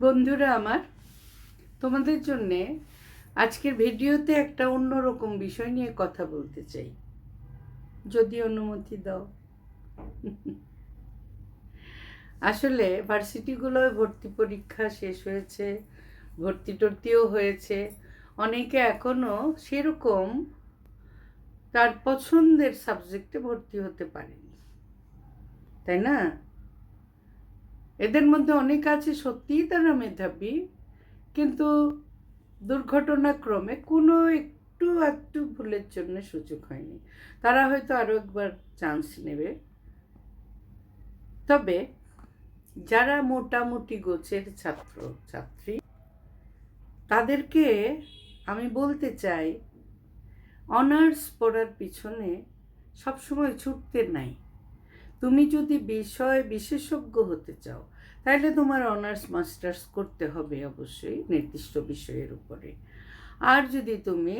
বন্ধুরা আমার, তোমাদের জন্যে আজকের ভিডিওতে একটা অন্যরকম বিষয় নিয়ে কথা বলতে চাই। যদি অনুমতি দাও। আসলে ভার্সিটিগুলোয় ভর্তি পরীক্ষা শেষ হয়েছে, ভর্তি টর্তিও হয়েছে, অনেকে এখনও সেরকম তার পছন্দের সাবজেক্টে ভর্তি হতে পারেনি। তাই না? এদের মধ্যে অনেক আছে সত্যিই তারা মেধাবী, কিন্তু দুর্ঘটনাক্রমে কোনো একটু একটু ভুলের জন্য সুযোগ হয়নি। তারা হয়তো আরও একবার চান্স নেবে। তবে যারা মোটামুটি গোছের ছাত্র, ছাত্রী, তাদেরকে আমি বলতে চাই অনার্স পড়ার পিছনে সবসময় ছুটতে নাই। তুমি যদি বিষয় বিশেষজ্ঞ হতে চাও, তাহলে তোমার অনার্স, মাস্টার্স করতে হবে অবশ্যই নির্দিষ্ট বিষয়ের উপরে। আর যদি তুমি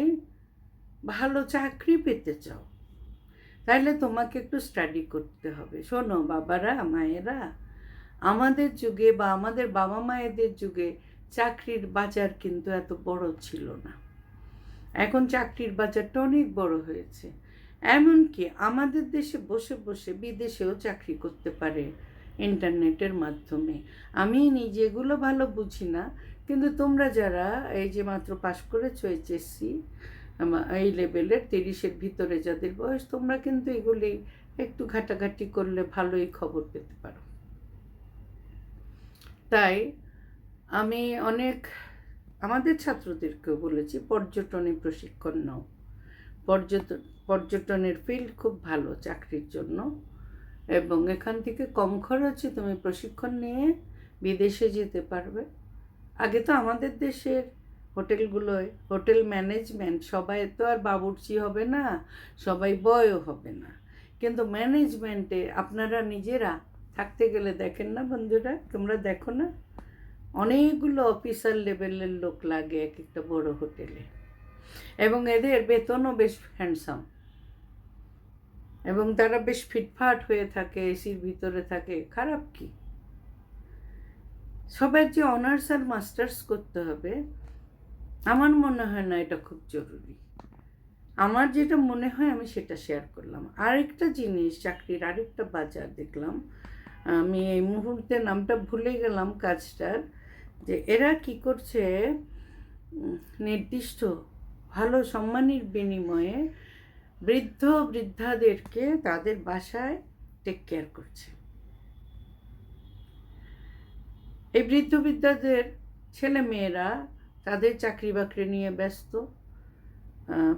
ভালো চাকরি পেতে চাও, তাহলে তোমাকে একটু স্টাডি করতে হবে। শোনো, বাবারা, মায়েরা, আমাদের যুগে বা আমাদের বাবা মায়েদের যুগে চাকরির বাজার কিন্তু এত বড় ছিল না। এখন চাকরির বাজারটা অনেক বড় হয়েছে। এমনকি আমাদের দেশে বসে বসে বিদেশেও চাকরি করতে পারে ইন্টারনেটের মাধ্যমে। আমি নিজেগুলো ভালো বুঝি না, কিন্তু তোমরা যারা এই যে মাত্র পাশ করেছ এইচএসসি এই লেভেলের তিরিশের ভিতরে যাদের বয়স, তোমরা কিন্তু এগুলি একটু ঘাটাঘাটি করলে ভালোই খবর পেতে পারো। তাই আমি অনেক আমাদের ছাত্রদেরকেও বলেছি, পর্যটনে প্রশিক্ষণ নাও। পর্যটন পর্যটনের ফিল্ড খুব ভালো চাকরির জন্য। এবং এখান থেকে কম খরচে তুমি প্রশিক্ষণ নিয়ে বিদেশে যেতে পারবে। আগে তো আমাদের দেশের হোটেলগুলোয়, হোটেল ম্যানেজমেন্ট সবাই তো আর বাবুর্চি হবে না, সবাই বয়ও হবে না। কিন্তু ম্যানেজমেন্টে আপনারা নিজেরা থাকতে গেলে দেখেন না বন্ধুরা, তোমরা দেখো না? অনেকগুলো অফিসার লেভেলের লোক লাগে এক একটা বড় হোটেলে। এবং এদের বেতনও বেশ হ্যান্ডসাম এবং তারা বেশ ফিটফাট হয়ে থাকে, এসির ভিতরে থাকে, খারাপ কি? সবার যে অনার্স আর মাস্টার্স করতে হবে, আমার মনে হয় না এটা খুব জরুরি। আমার যেটা মনে হয় আমি সেটা শেয়ার করলাম। আরেকটা জিনিস, চাকরির আরেকটা বাজার দেখলাম। আমি এই মুহূর্তে নামটা ভুলে গেলাম কাজটার, যে এরা কি করছে নির্দিষ্ট ভালো সম্মানের বিনিময়ে বৃদ্ধ বৃদ্ধাদেরকে তাদের বাসায় টেক কেয়ার করছে। এই বৃদ্ধ বৃদ্ধাদের ছেলে মেয়েরা তাদের চাকরি বাকরি নিয়ে ব্যস্ত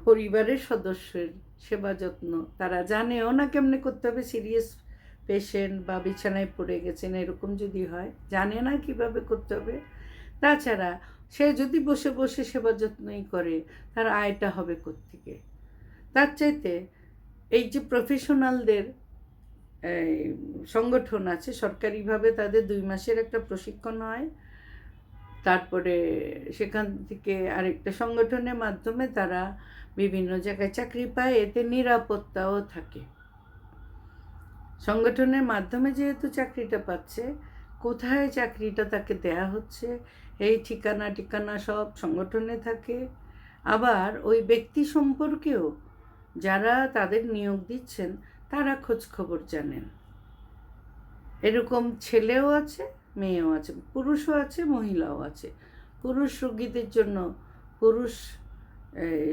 পরিবারের সদস্যের সেবা যত্ন তারা জানেও না কেমনে করতে হবে সিরিয়াস পেশেন্ট বা বিছানায় পড়ে গেছেন এরকম যদি হয়, জানে না কীভাবে করতে হবে? তাছাড়া সে যদি বসে বসে সেবা যত্নই করে, তার আয়টা হবে কোত্থেকে? তার চাইতে এই যে প্রফেশনালদের সংগঠন আছে, সরকারিভাবে তাদের দুই মাসের একটা প্রশিক্ষণ হয়। তারপরে সেখান থেকে আরেকটা সংগঠনের মাধ্যমে তারা বিভিন্ন জায়গায় চাকরি পায়, এতে নিরাপত্তাও থাকে। সংগঠনের মাধ্যমে যেহেতু চাকরিটা পাচ্ছে কোথায় চাকরিটা তাকে দেয়া হচ্ছে? এই ঠিকানা ঠিকানা সব সংগঠনে থাকে। আবার ওই ব্যক্তি সম্পর্কেও যারা তাদের নিয়োগ দিচ্ছেন, তারা খোঁজ খবর জানেন। এরকম ছেলেও আছে, মেয়েও আছে, পুরুষও আছে, মহিলাও আছে। পুরুষ রোগীদের জন্য পুরুষ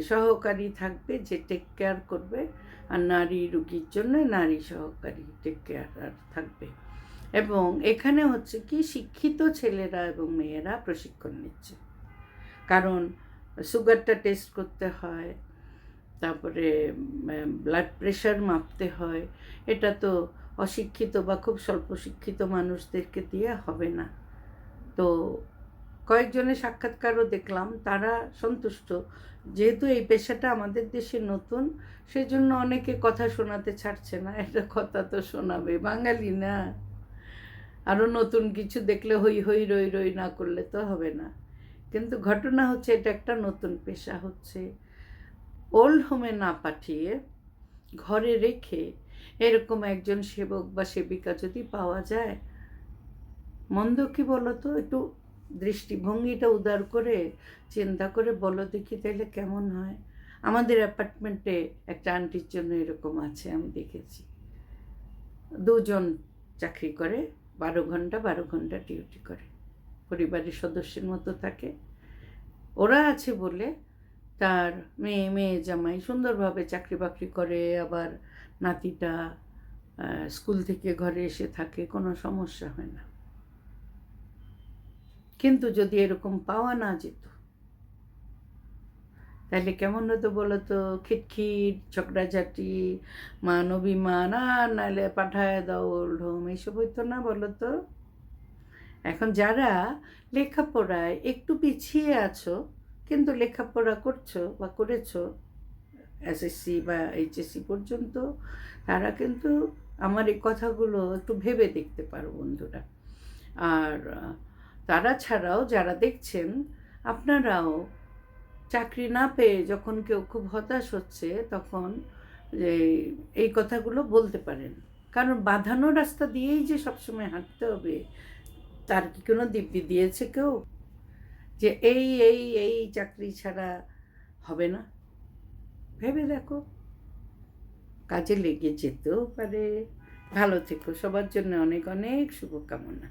সহকারী থাকবে যে টেক কেয়ার করবে, আর নারী রুগীর জন্য নারী সহকারী টেক কেয়ার থাকবে। এবং এখানে হচ্ছে কি শিক্ষিত ছেলেরা এবং মেয়েরা প্রশিক্ষণ নিচ্ছে। কারণ সুগারটা টেস্ট করতে হয়, তারপরে ব্লাড প্রেশার মাপতে হয়। এটা তো অশিক্ষিত বা খুব স্বল্প শিক্ষিত মানুষদেরকে দিয়ে হবে না। তো কয়েকজনের সাক্ষাৎকারও দেখলাম, তারা সন্তুষ্ট। যেহেতু এই পেশাটা আমাদের দেশে নতুন, সেজন্য অনেকে কথা শোনাতে ছাড়ছে না। এটা কথা তো শোনাবে। বাঙালি না। আরও নতুন কিছু দেখলে হই হই রই রই না করলে তো হবে না। কিন্তু ঘটনা হচ্ছে, এটা একটা নতুন পেশা হচ্ছে। ওল্ড হোমে না পাঠিয়ে ঘরে রেখে এরকম একজন সেবক বা সেবিকা যদি পাওয়া যায়, মন্দ কি বলো তো? একটু দৃষ্টিভঙ্গিটা উদার করে, চিন্তা করে বলো দেখি তাহলে কেমন হয়। আমাদের অ্যাপার্টমেন্টে একটা আন্টির জন্য এরকম আছে, আমি দেখেছি। দুজন চাকরি করে বারো ঘণ্টা বারো ঘণ্টা ডিউটি করে। পরিবারের সদস্যের মতো থাকে। ওরা আছে বলে তার মেয়ে মেয়ে জামাই সুন্দরভাবে চাকরি বাকরি করে, আবার নাতিটা স্কুল থেকে ঘরে এসে থাকে, কোনো সমস্যা হয় না। কিন্তু যদি এরকম পাওয়া না যেত তাহলে কেমন হতো বলো তো খিটখিট, ঝগড়াঝাটি মান অভিমান আর নাহলে পাঠায় ওল্ড হোম এইসব হইতো না বলো তো এখন যারা লেখাপড়ায় একটু পিছিয়ে আছো, কিন্তু লেখাপড়া করছ বা করেছ এসএসসি বা এইচএসসি পর্যন্ত, তারা কিন্তু আমার এই কথাগুলো একটু ভেবে দেখতে পারো বন্ধুরা। আর তারা ছাড়াও যারা দেখছেন, আপনারাও চাকরি না পেয়ে যখন কেউ খুব হতাশ হচ্ছে, তখন এই কথাগুলো বলতে পারেন। কারণ বাঁধানো রাস্তা দিয়েই যে সবসময় হাঁটতে হবে, তার কি কোনো দিব্যি দিয়েছে কেউ? যে এই এই এই চাকরি ছাড়া হবে না। ভেবে দেখো। কাজে লেগে যেতেও পারে। ভালো থেকো। সবার জন্য অনেক অনেক শুভকামনা।